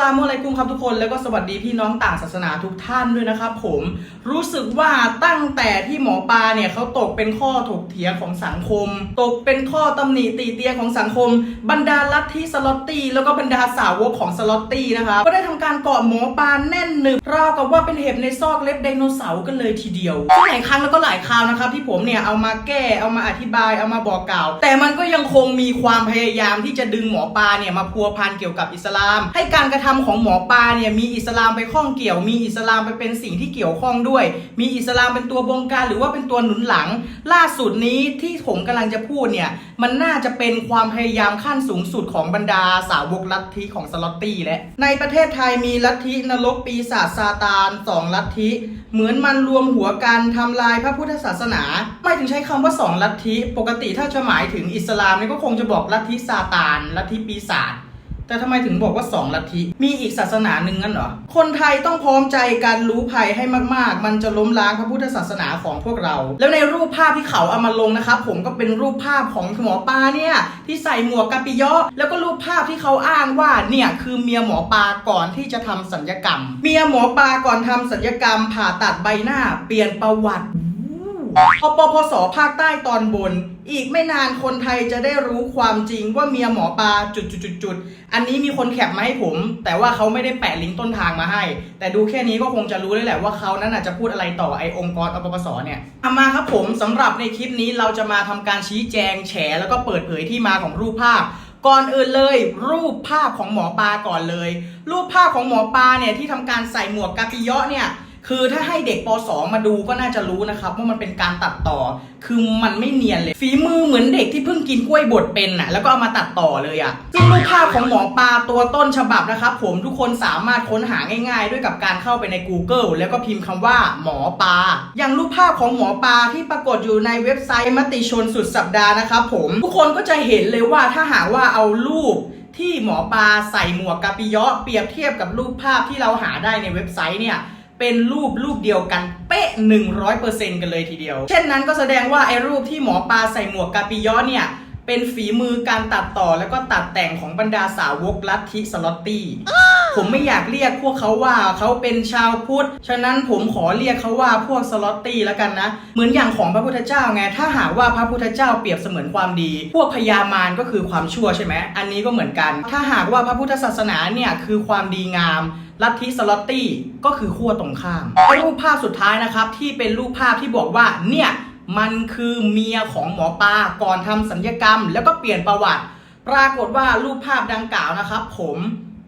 ลามุอะลัยกุมครับทุกคนแล้วก็สวัสดีพี่น้องต่างศาสนาทุกท่านด้วยนะครับผมรู้สึกว่าตั้งแต่ที่หมอปลาเนี่ยเขาตกเป็นข้อถกเถียงของสังคม ตกเป็นข้อตำหนิตีเตียงของสังคม บรรดาลัทธิสล็อตตี้แล้วก็บรรดาสาวกของสล็อตตี้นะคะก็ได้ทำการเกาะหมอปลาแน่นหนึบ ราวกับว่าเป็นเห็บในซอกเล็บไดโนเสาร์กันเลยทีเดียวซึ่งหลายครั้งแล้วก็หลายคราวนะครับที่ผมเนี่ยเอามาแก้เอามาอธิบายเอามาบอกกล่าว แต่มันก็ยังคงมีความพยายามที่จะดึงหมอปลาเนี่ยมาพัวพันเกี่ยวกับอิสลาม ให้การกระทำของหมอปลาเนี่ยมีอิสลามไปข้องเกี่ยว มีอิสลามไปเป็นสิ่งที่เกี่ยวข้องด้วย มีอิสลามเป็นตัวบงการหรือว่าเป็นตัวหนุนหลัง ล่าสุดนี้ที่ผมกำลังจะพูดเนี่ยมันน่าจะเป็นความพยายามขั้นสูงสุดของบรรดาสาวกลัทธิของสล็อตตี้และในประเทศไทยมีลัทธินรกปีศาจซาตานสองลัทธิ เหมือนมันรวมหัวกันทำลายพระพุทธศาสนา ไม่ถึงใช้คำว่าสองลัทธิ ปกติถ้าจะหมายถึงอิสลามนี่ก็คงจะบอกลัทธิซาตานลัทธิปีศาจ แต่ทำไมถึงบอกว่าสองลัทธิ มีอีกศาสนาหนึ่งงั้นเหรอ คนไทยต้องพร้อมใจกันรู้ภัยให้มากๆ มันจะล้มล้างพระพุทธศาสนาของพวกเรา แล้วในรูปภาพที่เขาเอามาลงนะครับผมก็เป็นรูปภาพของหมอปลาเนี่ยที่ใส่หมวกกาปิยะแล้วก็รูปภาพที่เขาอ้างว่าเนี่ยคือเมียหมอปลาก่อนที่จะทำสัญญกรรม เมียหมอปลาก่อนทำสัญญกรรมผ่าตัดใบหน้า เปลี่ยนประวัติ อปพสภาคใต้ตอนบน อีกไม่นานคนไทยจะได้รู้ความจริงว่าเมียหมอปลาจุดจุดจุดจุดอันนี้มีคนแคปมาให้ผม แต่ว่าเขาไม่ได้แปะลิงก์ต้นทางมาให้ แต่ดูแค่นี้ก็คงจะรู้ได้แหละว่าเขานั้นอาจจะพูดอะไรต่อไอองค์กรอปปสเนี่ยเอามาครับผมสำหรับในคลิปนี้เราจะมาทำการชี้แจงแฉแล้วก็เปิดเผยที่มาของรูปภาพก่อนอื่นเลย รูปภาพของหมอปลาก่อนเลย รูปภาพของหมอปลาเนี่ยที่ทำการใส่หมวกกาปิเยะเนี่ย คือถ้าให้เด็กป .2 มาดูก็น่าจะรู้นะครับว่ามันเป็นการตัดต่อ คือมันไม่เนียนเลย ฝีมือเหมือนเด็กที่เพิ่งกินกล้วยบดเป็นน่ะ แล้วก็เอามาตัดต่อเลยอะ่ะ ซึ่งรูปภาพของหมอปลาตัวต้นฉบับนะครับผมทุกคนสามารถค้นหาง่าย ๆ ด้วยกับการเข้าไปใน Google แล้วก็พิมพ์คำว่าหมอปลา อย่างรูปภาพของหมอปลาที่ปรากฏอยู่ในเว็บไซต์มติชนสุดสัปดาห์นะครับผมทุกคนก็จะเห็นเลยว่าถ้าหากว่าเอารูปที่หมอปลาใส่หมวกกาปิยาะเปรียบเทียบกับรูปภาพที่เราหาได้ในเว็บไซต์เนี่ย เป็นรูปรูปเดียวกันเป๊ะ 100%กันเลยทีเดียว เช่นนั้นก็แสดงว่าไอ้รูปที่หมอปลาใส่หมวกกาปิยอเนี่ยเป็นฝีมือการตัดต่อแล้วก็ตัดแต่งของบรรดาสาวกลัทธิสล็อตตี้ ผมไม่อยากเรียกพวกเขาว่าเขาเป็นชาวพุทธ ฉะนั้นผมขอเรียกเขาว่าพวกสล็อตตี้แล้วกันนะ เหมือนอย่างของพระพุทธเจ้าไง ถ้าหากว่าพระพุทธเจ้าเปรียบเสมือนความดี พวกพญามารก็คือความชั่วใช่ไหม อันนี้ก็เหมือนกัน ถ้าหากว่าพระพุทธศาสนาเนี่ยคือความดีงามลัทธิสล็อตตี้ก็คือขั้วตรงข้ามรูปภาพสุดท้ายนะครับ ที่เป็นรูปภาพที่บอกว่าเนี่ยมันคือเมียของหมอปลาก่อนทำสัญญกรรม แล้วก็เปลี่ยนประวัติ ปรากฏว่ารูปภาพดังกล่าวนะครับ ผม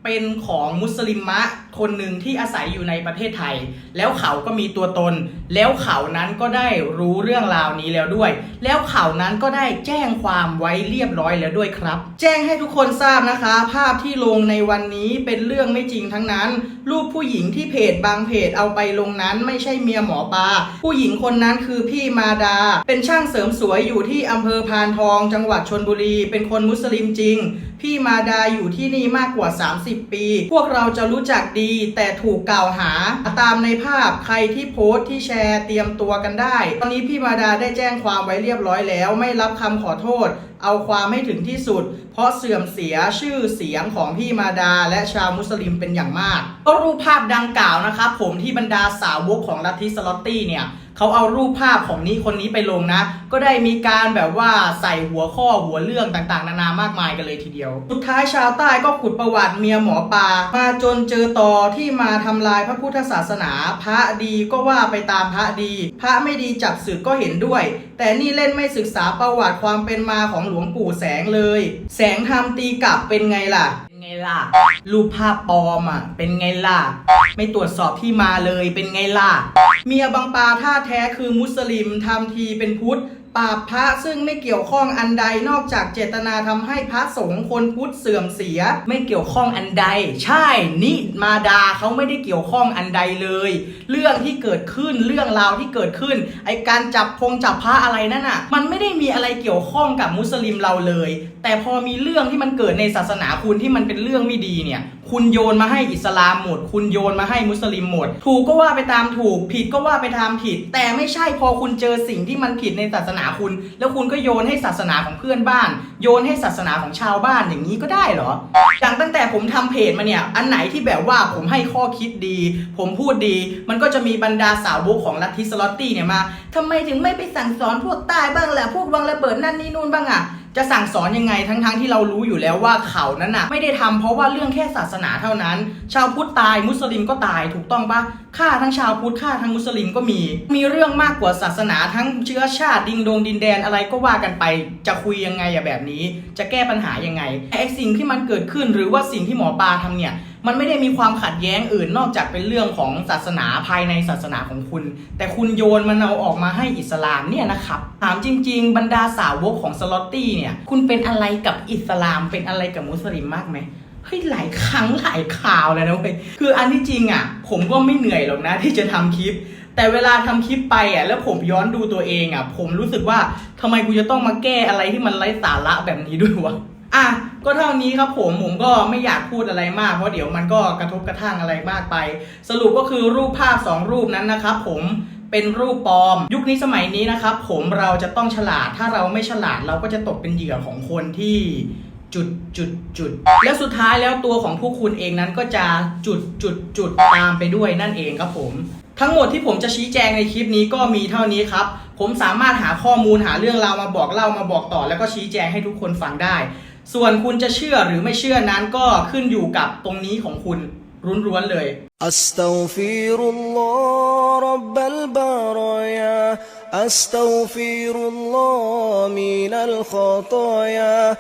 เป็นของมุสลิมมะคนหนึ่งที่อาศัยอยู่ในประเทศไทย แล้วเขาก็มีตัวตน แล้วเขานั้นก็ได้รู้เรื่องราวนี้แล้วด้วย แล้วเขานั้นก็ได้แจ้งความไว้เรียบร้อยแล้วด้วยครับ แจ้งให้ทุกคนทราบนะคะ ภาพที่ลงในวันนี้เป็นเรื่องไม่จริงทั้งนั้น รูปผู้หญิงที่เพจบางเพจเอาไปลงนั้นไม่ใช่เมียหมอปลาผู้หญิงคนนั้นคือพี่มาดา เป็นช่างเสริมสวยอยู่ที่อำเภอพานทอง จังหวัดชนบุรี เป็นคนมุสลิมจริง พี่มาดาอยู่ที่นี่มากกว่า 30 ปี พวกเราจะรู้จักดีแต่ถูกกล่าวหา ตามในภาพใครที่โพสต์ที่แชร์เตรียมตัวกันได้ ตอนนี้พี่มาดาได้แจ้งความไว้เรียบร้อยแล้ว ไม่รับคำขอโทษ เอาความให้ถึงที่สุด เพราะเสื่อมเสียชื่อเสียงของพี่มาดาและชาวมุสลิมเป็นอย่างมาก ก็รูปภาพดังกล่าวนะครับผมที่บรรดาสาวกของลัทธิสล็อตตี้เนี่ย เขาเอารูปภาพของนี้คนนี้ไปลงนะ ก็ได้มีการแบบว่าใส่หัวข้อหัวเรื่องต่างๆ นานามากมายกันเลยทีเดียว สุดท้ายชาวใต้ก็ขุดประวัติเมียหมอปลามาจนเจอต่อที่มาทำลายพระพุทธศาสนา พระดีก็ว่าไปตามพระดี พระไม่ดีจับศึกก็เห็นด้วย แต่นี่เล่นไม่ศึกษาประวัติความเป็นมาของหลวงปู่แสงเลย แสงทำตีกลับเป็นไงล่ะ ไงล่ะ รูปภาพปลอมอะ เป็นไงล่ะ ไม่ตรวจสอบที่มาเลยเป็นไงล่ะ เมียบางปาท่าแท้คือมุสลิมทำทีเป็นพุทธ ปราบพระซึ่งไม่เกี่ยวข้องอันใดนอกจากเจตนาทำให้พระสงฆ์คนพุทธเสื่อมเสีย ไม่เกี่ยวข้องอันใด ใช่นี่มาดาเขาไม่ได้เกี่ยวข้องอันใดเลย เรื่องที่เกิดขึ้นเรื่องราวที่เกิดขึ้น ไอการจับพงจับพระอะไรนั่นน่ะ มันไม่ได้มีอะไรเกี่ยวข้องกับมุสลิมเราเลย แต่พอมีเรื่องที่มันเกิดในศาสนาคุณที่มันเป็นเรื่องไม่ดีเนี่ยคุณโยนมาให้อิสลามหมด คุณโยนมาให้มุสลิมหมด ถูกก็ว่าไปตามถูก ผิดก็ว่าไปตามผิด แต่ไม่ใช่พอคุณเจอสิ่งที่มันผิดในศาสนาคุณ แล้วคุณก็โยนให้ศาสนาของเพื่อนบ้าน โยนให้ศาสนาของชาวบ้านอย่างนี้ก็ได้เหรออย่างตั้งแต่ผมทำเพจมาเนี่ย อันไหนที่แบบว่าผมให้ข้อคิดดี ผมพูดดี มันก็จะมีบรรดาสาวกของลัทธิสล็อตตี้เนี่ยมาทำไมถึงไม่ไปสั่งสอนพวกใต้บ้างแหละพวกวางระเบิดนั่นนี่นู่นบ้างอะ จะสั่งสอนยังไงทั้งๆที่เรารู้อยู่แล้วว่าเขานั้นน่ะ ไม่ได้ทำเพราะว่าเรื่องแค่ศาสนาเท่านั้น ชาวพุทธตายมุสลิมก็ตายถูกต้องปะฆ่าทั้งชาวพุทธฆ่าทั้งมุสลิมก็มี มีเรื่องมากกว่าศาสนาทั้งเชื้อชาติดิงดงดินแดนอะไรก็ว่ากันไป จะคุยยังไงอะแบบนี้ จะแก้ปัญหายังไงไอ้สิ่งที่มันเกิดขึ้นหรือว่าสิ่งที่หมอปลาทำเนี่ย มันไม่ได้มีความขัดแย้งอื่นนอกจากเป็นเรื่องของศาสนาภายในศาสนาของคุณ แต่คุณโยนมันเอาออกมาให้อิสลามเนี่ยนะครับถามจริง ๆ บรรดาสาวกของสล็อตตี้เนี่ยคุณเป็นอะไรกับอิสลาม เป็นอะไรกับมุสลิมมากไหมเฮ้ยหลายครั้งหลายข่าวเลยนะเว้ยคืออันที่จริงอะ ผมก็ไม่เหนื่อยหรอกนะที่จะทำคลิป แต่เวลาทำคลิปไปอะแล้วผมย้อนดูตัวเองอะ ผมรู้สึกว่าทำไมกูจะต้องมาแก้อะไรที่มันไร้สาระแบบนี้ด้วยวะ อะก็เท่านี้ครับผมผมก็ไม่อยากพูดอะไรมาก เพราะเดี๋ยวมันก็กระทบกระทั่งอะไรมากไป สรุปก็คือรูปภาพสองรูปนั้นนะครับผมเป็นรูปปลอม ยุคนี้สมัยนี้นะครับผมเราจะต้องฉลาดถ้าเราไม่ฉลาดเราก็จะตกเป็นเหยื่อของคนที่จุดจุดจุดและสุดท้ายแล้วตัวของผู้คุณเองนั้นก็จะจุดจุดจุดตามไปด้วยนั่นเองครับผมทั้งหมดที่ผมจะชี้แจงในคลิปนี้ก็มีเท่านี้ครับ ผมสามารถหาข้อมูลหาเรื่องราวมาบอกเล่ามาบอกต่อ แล้วก็ชี้แจงให้ทุกคนฟังได้ ส่วนคุณจะเชื่อหรือไม่เชื่อนั้นก็ขึ้นอยู่กับตรงนี้ของคุณรุ้นๆเลย أستغفر الله رب البرايا أستغفر الله من الخطايا